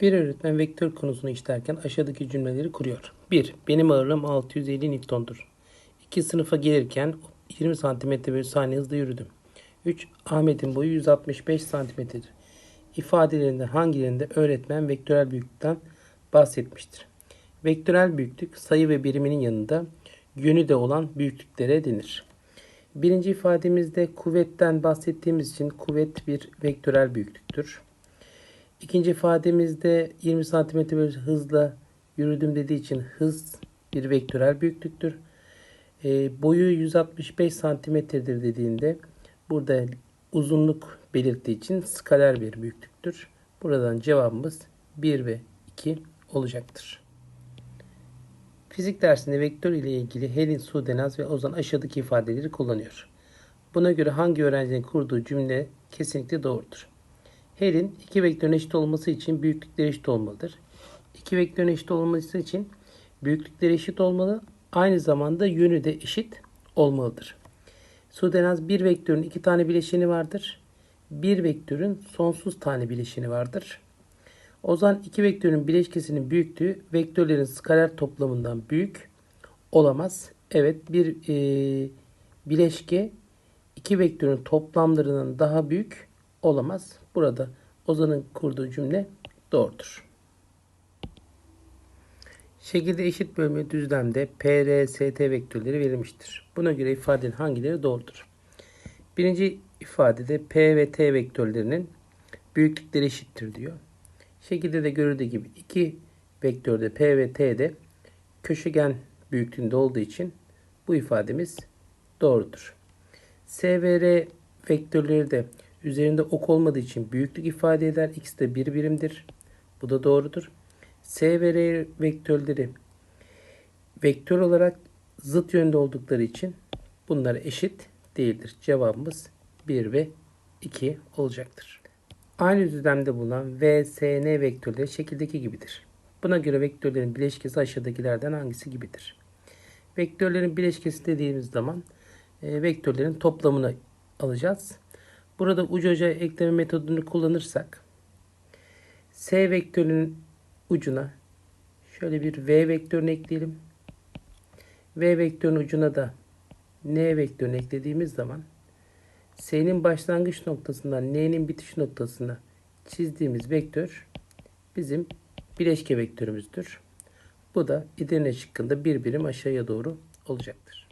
Bir öğretmen vektör konusunu işlerken aşağıdaki cümleleri kuruyor. 1. Benim ağırlığım 650 Newton'dur. 2. Sınıfa gelirken 20 cm bölü saniye hızla yürüdüm. 3. Ahmet'in boyu 165 cm'dir. İfadelerinden hangilerinde öğretmen vektörel büyüklükten bahsetmiştir? Vektörel büyüklük sayı ve biriminin yanında yönü de olan büyüklüklere denir. Birinci ifademizde kuvvetten bahsettiğimiz için kuvvet bir vektörel büyüklüktür. İkinci ifademizde 20 cm hızla yürüdüm dediği için hız bir vektörel büyüklüktür. E, boyu 165 santimetredir dediğinde burada uzunluk belirttiği için skaler bir büyüklüktür. Buradan cevabımız 1 ve 2 olacaktır. Fizik dersinde vektör ile ilgili Helin Sudenaz ve Ozan aşağıdaki ifadeleri kullanıyor. Buna göre hangi öğrencinin kurduğu cümle kesinlikle doğrudur. Helin iki vektörün eşit olması için büyüklükleri eşit olmalıdır. İki vektörün eşit olması için büyüklükleri eşit olmalı. Aynı zamanda yönü de eşit olmalıdır. Sudenaz bir vektörün iki tane bileşeni vardır. Bir vektörün sonsuz tane bileşeni vardır. Ozan iki vektörün bileşkesinin büyüklüğü vektörlerin skaler toplamından büyük olamaz. Evet bir e, bileşke iki vektörün toplamlarından daha büyük olamaz. Burada Ozan'ın kurduğu cümle doğrudur. Şekilde eşit bölme düzlemde P, R, S, T vektörleri verilmiştir. Buna göre ifadenin hangileri doğrudur? Birinci ifadede P ve T vektörlerinin büyüklükleri eşittir diyor. Şekilde de görüldüğü gibi iki vektörde P ve T'de köşegen büyüklüğünde olduğu için bu ifademiz doğrudur. S ve R vektörleri de üzerinde ok olmadığı için büyüklük ifade eder. X de bir birimdir. Bu da doğrudur. S ve R vektörleri vektör olarak zıt yönde oldukları için bunlar eşit değildir. Cevabımız 1 ve 2 olacaktır. Aynı düzlemde bulunan V, S, N vektörleri şekildeki gibidir. Buna göre vektörlerin bileşkesi aşağıdakilerden hangisi gibidir? Vektörlerin bileşkesi dediğimiz zaman e, vektörlerin toplamını alacağız. Burada ucu uca ekleme metodunu kullanırsak S vektörünün ucuna şöyle bir V vektörünü ekleyelim. V vektörünün ucuna da N vektörünü eklediğimiz zaman S'nin başlangıç noktasından N'nin bitiş noktasına çizdiğimiz vektör bizim bileşke vektörümüzdür. Bu da İdirne şıkkında bir birim aşağıya doğru olacaktır.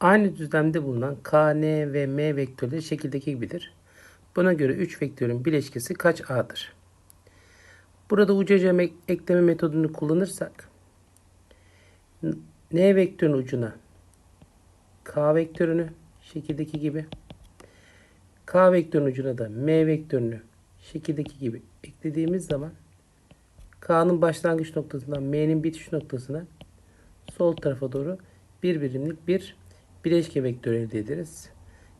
Aynı düzlemde bulunan K, N ve M vektörleri şekildeki gibidir. Buna göre 3 vektörün bileşkesi kaç A'dır? Burada ucaca ekleme metodunu kullanırsak N vektörün ucuna K vektörünü şekildeki gibi K vektörünün ucuna da M vektörünü şekildeki gibi eklediğimiz zaman K'nın başlangıç noktasından M'nin bitiş noktasına sol tarafa doğru bir birimlik bir bileşke vektörü elde ederiz.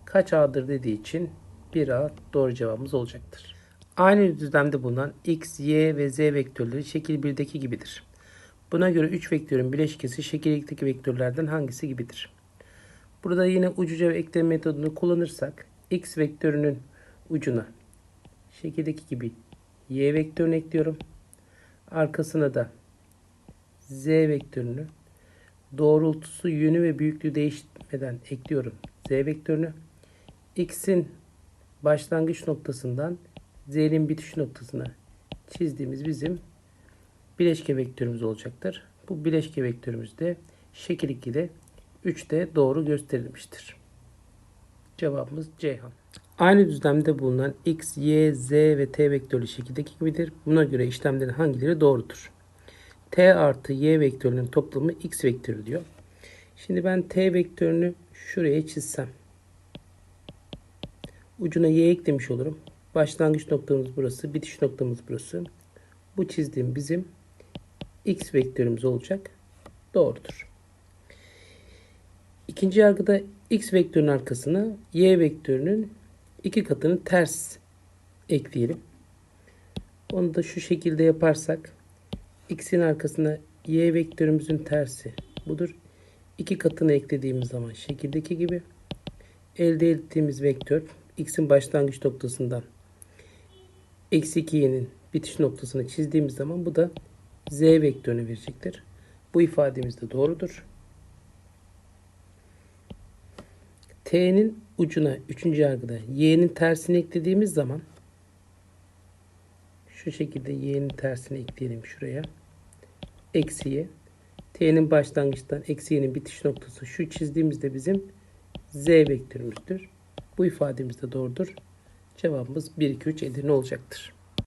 Kaç A'dır dediği için 1A doğru cevabımız olacaktır. Aynı düzlemde bulunan X, Y ve Z vektörleri şekil 1'deki gibidir. Buna göre 3 vektörün bileşkesi şekil 2'deki vektörlerden hangisi gibidir? Burada yine ucuca ekleme metodunu kullanırsak X vektörünün ucuna şekildeki gibi Y vektörünü ekliyorum. Arkasına da Z vektörünü doğrultusu, yönü ve büyüklüğü değişmeden ekliyorum. Z vektörünü. X'in başlangıç noktasından Z'nin bitiş noktasına çizdiğimiz bizim bileşke vektörümüz olacaktır. Bu bileşke vektörümüz de şekil 2'de 3'te doğru gösterilmiştir. Cevabımız Ceyhan. Aynı düzlemde bulunan x, y, z ve t vektörlü şekildeki gibidir. Buna göre işlemlerin hangileri doğrudur? T artı y vektörünün toplamı x vektörü diyor. Şimdi ben t vektörünü şuraya çizsem. Ucuna y eklemiş olurum. Başlangıç noktamız burası, bitiş noktamız burası. Bu çizdiğim bizim x vektörümüz olacak. Doğrudur. İkinci yargıda x vektörünün arkasına y vektörünün iki katını ters ekleyelim. Onu da şu şekilde yaparsak x'in arkasına y vektörümüzün tersi budur. İki katını eklediğimiz zaman şekildeki gibi elde ettiğimiz vektör x'in başlangıç noktasından eksi 2y'nin bitiş noktasını çizdiğimiz zaman bu da z vektörünü verecektir. Bu ifademiz de doğrudur. T'nin ucuna 3. yargıda y'nin tersini eklediğimiz zaman şu şekilde y'nin tersini ekleyelim şuraya. Eksi y. T'nin başlangıçtan eksi y'nin bitiş noktası şu çizdiğimizde bizim z vektörümüzdür. Bu ifademiz de doğrudur. Cevabımız 1, 2, 3 Edirne olacaktır.